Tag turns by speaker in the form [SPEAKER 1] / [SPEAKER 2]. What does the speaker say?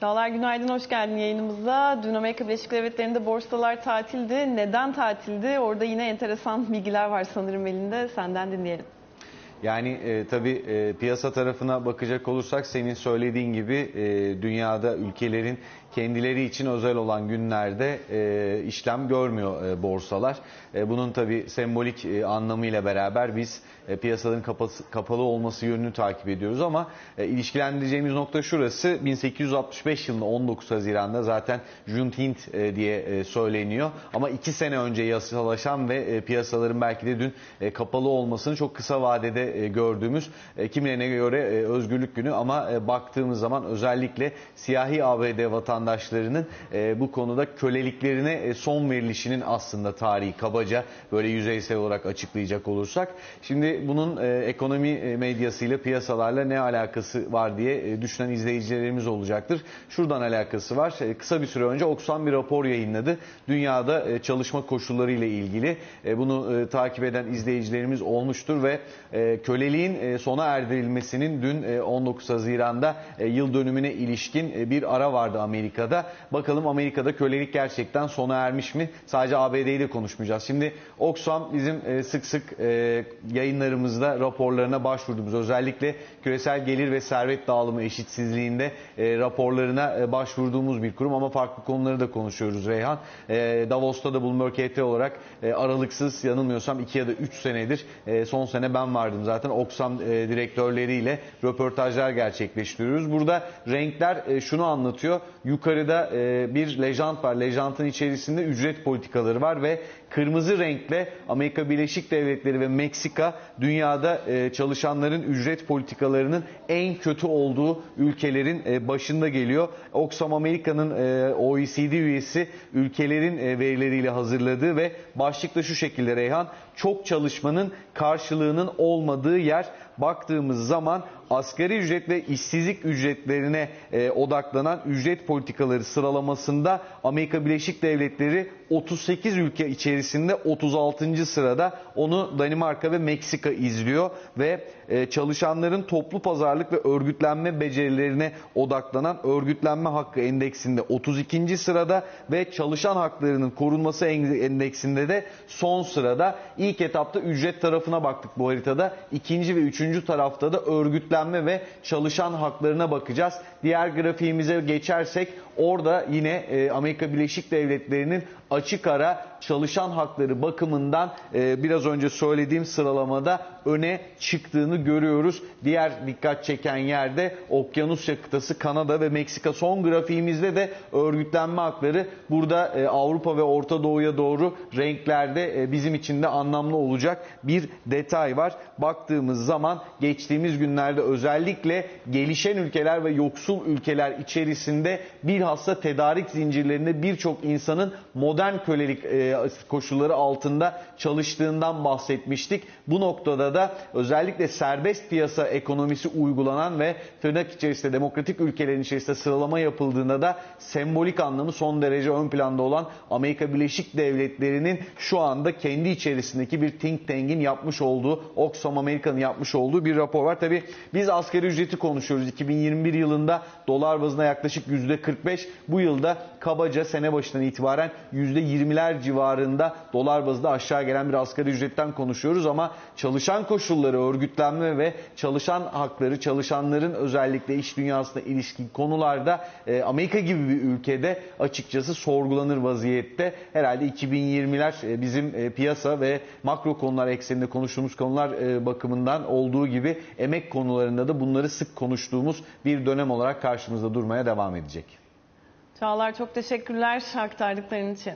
[SPEAKER 1] Çağlar günaydın, hoş geldin yayınımıza. Dün Amerika Birleşik Devletleri'nde borsalar tatildi. Neden tatildi? Orada yine enteresan bilgiler var sanırım elinde. Senden dinleyelim.
[SPEAKER 2] Yani e, tabii e, piyasa tarafına bakacak olursak senin söylediğin gibi e, dünyada ülkelerin kendileri için özel olan günlerde e, işlem görmüyor e, borsalar. E, bunun tabii sembolik e, anlamıyla beraber biz e, piyasaların kapası, kapalı olması yönünü takip ediyoruz ama e, ilişkilendireceğimiz nokta şurası 1865 yılında 19 Haziran'da zaten Juneteenth e, diye e, söyleniyor ama iki sene önce yasalaşan ve e, piyasaların belki de dün e, kapalı olmasını çok kısa vadede e, gördüğümüz e, kimilerine göre e, özgürlük günü ama baktığımız zaman özellikle siyahi ABD vatandaşlarının bu konuda köleliklerine son verilişinin aslında tarihi kabaca böyle yüzeysel olarak açıklayacak olursak. Şimdi bunun ekonomi medyasıyla piyasalarla ne alakası var diye düşünen izleyicilerimiz olacaktır. Şuradan alakası var. Kısa bir süre önce Oxfam bir rapor yayınladı. Dünyada çalışma koşulları ile ilgili. Bunu takip eden izleyicilerimiz olmuştur ve köleliğin e, sona erdirilmesinin dün e, 19 Haziran'da e, yıl dönümüne ilişkin e, bir ara vardı Amerika'da. Bakalım Amerika'da kölelik gerçekten sona ermiş mi? Sadece ABD'yi de konuşmayacağız. Şimdi Oxfam bizim e, sık sık e, yayınlarımızda raporlarına başvurduğumuz özellikle küresel gelir ve servet dağılımı eşitsizliğinde e, raporlarına e, başvurduğumuz bir kurum ama farklı konuları da konuşuyoruz Reyhan. E, Davos'ta da Bloomberg HT olarak e, aralıksız yanılmıyorsam 2 ya da 3 senedir e, son sene ben vardım zaten Oxfam e, direktörleriyle röportajlar gerçekleştiriyoruz. Burada renkler e, şunu anlatıyor. Yukarıda e, bir lejant var. Lejantın içerisinde ücret politikaları var ve kırmızı renkle Amerika Birleşik Devletleri ve Meksika dünyada e, çalışanların ücret politikalarının en kötü olduğu ülkelerin e, başında geliyor. Oxfam Amerika'nın e, OECD üyesi ülkelerin verileriyle hazırladığı ve başlıkta şu şekilde Reyhan çok çalışmanın karşılığının olmadığı yer baktığımız zaman asgari ücret ve işsizlik ücretlerine e, odaklanan ücret politikaları sıralamasında Amerika Birleşik Devletleri 38 ülke içerisinde 36. sırada onu Danimarka ve Meksika izliyor ve e, çalışanların toplu pazarlık ve örgütlenme becerilerine odaklanan örgütlenme hakkı endeksinde 32. sırada ve çalışan haklarının korunması endeksinde de son sırada. İlk etapta ücret tarafına baktık bu haritada. İkinci ve üçüncü tarafta da örgütlenme ve çalışan haklarına bakacağız. Diğer grafiğimize geçersek orada yine e, Amerika Birleşik Devletleri'nin açık ara çalışan hakları bakımından e, biraz önce söylediğim sıralamada öne çıktığını görüyoruz. Diğer dikkat çeken yerde Okyanusya kıtası Kanada ve Meksika. Son grafiğimizde de örgütlenme hakları burada e, Avrupa ve Orta Doğu'ya doğru renklerde e, bizim için de anlamlı olacak bir detay var. Baktığımız zaman geçtiğimiz günlerde özellikle gelişen ülkeler ve yoksul ülkeler içerisinde bilhassa tedarik zincirlerinde birçok insanın modern kölelik e, koşulları altında çalıştığından bahsetmiştik. Bu noktada da özellikle serbest piyasa ekonomisi uygulanan ve tırnak içerisinde demokratik ülkelerin içerisinde sıralama yapıldığında da sembolik anlamı son derece ön planda olan Amerika Birleşik Devletleri'nin şu anda kendi içerisindeki bir think tank'in yapmış olduğu, Oxfam Amerika'nın yapmış olduğu bir rapor var. Tabi biz asgari ücreti konuşuyoruz. 2021 yılında dolar bazında yaklaşık %45, bu yılda kabaca sene başından itibaren %20'ler civarında dolar bazında aşağı gelen bir asgari ücretten konuşuyoruz ama çalışan koşulları, örgütlenme ve çalışan hakları, çalışanların özellikle iş dünyasına ilişkin konularda e, Amerika gibi bir ülkede açıkçası sorgulanır vaziyette. Herhalde 2020'ler e, bizim e, piyasa ve makro konular ekseninde konuştuğumuz konular bakımından olduğu gibi emek konularında da bunları sık konuştuğumuz bir dönem olarak karşımızda durmaya devam edecek.
[SPEAKER 1] Çağlar çok teşekkürler aktardıkların için.